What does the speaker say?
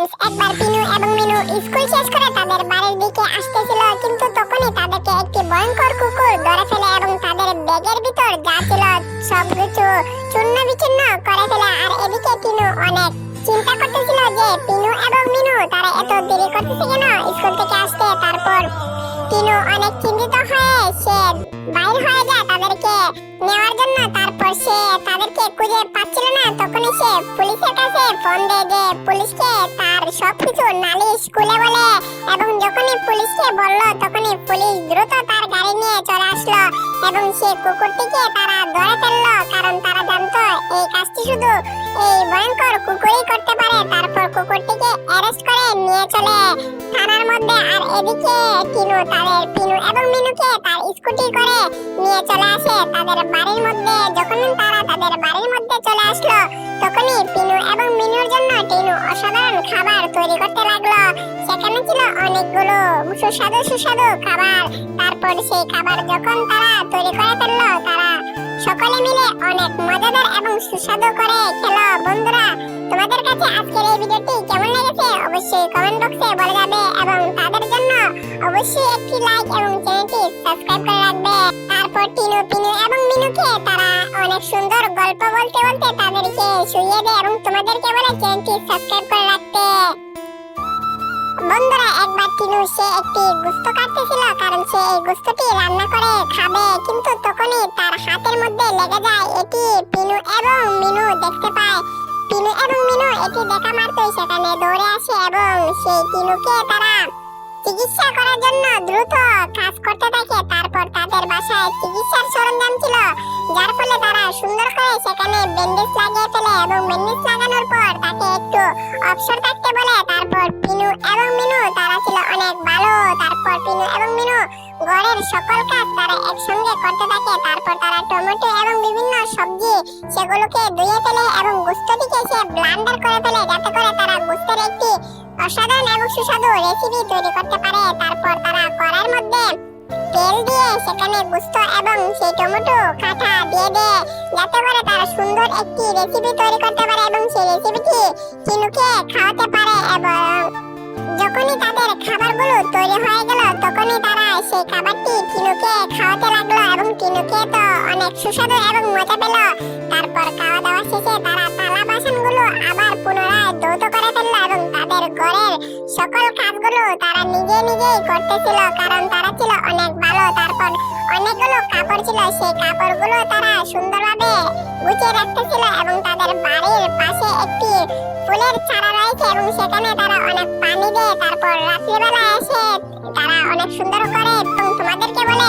Friends একবার পিনু এবং Minu school শেষ করে তাদের বাড়ির দিকে আসতেছিল, কিন্তু তখনই তাদেরকে একটি ভয়ঙ্কর কুকুর ধরে ফেলে এবং তাদের ব্যাগের ভিতর যা ছিল সবকিছু চূর্ণ বিচূর্ণ করে ফেলে। আর এদিকে পিনু অনেক চিন্তা করতেছিল যে পিনু এবং মিনু তারা এত দেরি করতেছে কেন স্কুল থেকে আসতে? তারপর পিনু অনেক চিন্তিত হয়ে সে বাইর হয়ে যায় তাদেরকে নেওয়ার জন্য। তারপর সে তাদেরকে খুঁজে পাচ্ছিল না। তখনই সে পুলিশের কাছে ফোন দেয় যে, পুলিশকে নালিশ খুলে বলে, এবং যখনই পুলিশকে বলল, তখনই পুলিশ দ্রুত তার গাড়ি নিয়ে চলে আসলো, এবং সে কুকুরটিকে তারা ধরে ফেলল, কারণ তারা জানতো এই কাজটি শুধু এই ভয়ঙ্কর কুকুরই করতে পারে। তারপর কুকুরটিকে অ্যারেস্ট করে নিয়ে চলে। থানার মধ্যে আর এদিকে টিনু তাদের পিনু এবং মিনুকে তার স্কুটি করে নিয়ে চলে আসে। তাদের বাড়ির মধ্যে যখন তারা তাদের বাড়ির মধ্যে চলে আসলো, তখনই পিনু এবং মিনুর জন্য টিনু অসাধারণ খাবার তৈরি করতে লাগল। সেখানে ছিল অনেকগুলো সুস্বাদু সুস্বাদু খাবার। তারপর সেই খাবার যখন তারা তৈরি করে ফেলল, তারা সকলে মিলে অনেক মজাদার এবং সুস্বাদু করে খেলো। বন্ধুরা, তোমাদের কাছে আজকের এই ভিডিওটি কেমন লেগেছে অবশ্যই কমেন্ট বক্সে বলে যাবে এবং তাদের জন্য অবশ্যই একটি লাইক এবং চ্যানেলটি সাবস্ক্রাইব করে রাখবে। তারপর টিনু, পিনু এবং মিনুকে তারা অনেক সুন্দর গল্প বলতে বলতে তাদেরকে শুইয়ে দেয় এবং তোমাদেরকে বলে চ্যানেলটি সাবস্ক্রাইব করে রাখতে। বন্ধুরা একবার টিনু সে একটি গুস্ত কাটতেছিল, কারণ সে এই গুস্তটি রান্না করে খাবে। কিন্তু তখনই তার হাতের মধ্যে লেগে যায় এটি পিনু এবং মিনু দেখতে পায়। পিনু এবং মিনু এটি দেখা মাত্রই সেখানে দৌড়ে আসে এবং সেই টিনুকে তারা চিকিৎসা করার জন্য দ্রুত কাজ করতে থাকে তারপর তাদের বাসায় চিকিৎসার সরঞ্জাম ছিল, যার ফলে তারা সুন্দর করে সেখানে ব্যান্ডেজ লাগিয়ে ফেলে এবং ব্যান্ডেজ লাগানোর পর তাকে একটু অবসর ঘরের সকল কাজ তারা একসঙ্গে করতে থাকে। তারপর তারা টমেটো এবং বিভিন্ন সবজি সেগুলোকে ধুয়ে ফেলে এবং গুস্তটিকে সে ব্লান্ডার করে ফেলে, যাতে করে তারা গুস্তের একটি অসাধারণ এবং সুস্বাদু রেসিপি তৈরি করতে পারে। তারপর তারা কড়ার মধ্যে তেল দিয়ে সেখানে গুস্ত এবং সেই টমেটো কাটা দিয়ে দেয়, যাতে করে তারা সুন্দর একটি রেসিপি তৈরি করতে পারে এবং সেই রেসিপিটি চিনুকে খাওয়াতে পারে এবং যখনই তাদের খাবারগুলো তৈরি হয়ে গেল, তখনই তারা সেই খাবারটি টিনুকে খাওয়াতে লাগল এবং টিনুকে তো অনেক সুস্বাদু এবং মজা পেল। তারপর খাওয়া দাওয়া শেষে তারা থালা বাসনগুলো আবার পুনরায় ধৌত করে ফেলল এবং তাদের ঘরের সকল কাজগুলো তারা নিজে নিজেই করতেছিল কারণ তারা ছিল অনেক ভালো। তারপর অনেকগুলো কাপড় ছিল, সেই কাপড়গুলো তারা সুন্দরভাবে গুছিয়ে রাখতেছিল এবং তাদের বাড়ির পাশে একটি ফুলের চারা রয়েছে এবং সেখানে তারা অনেক সুন্দর করে এবং তোমাদেরকে বলে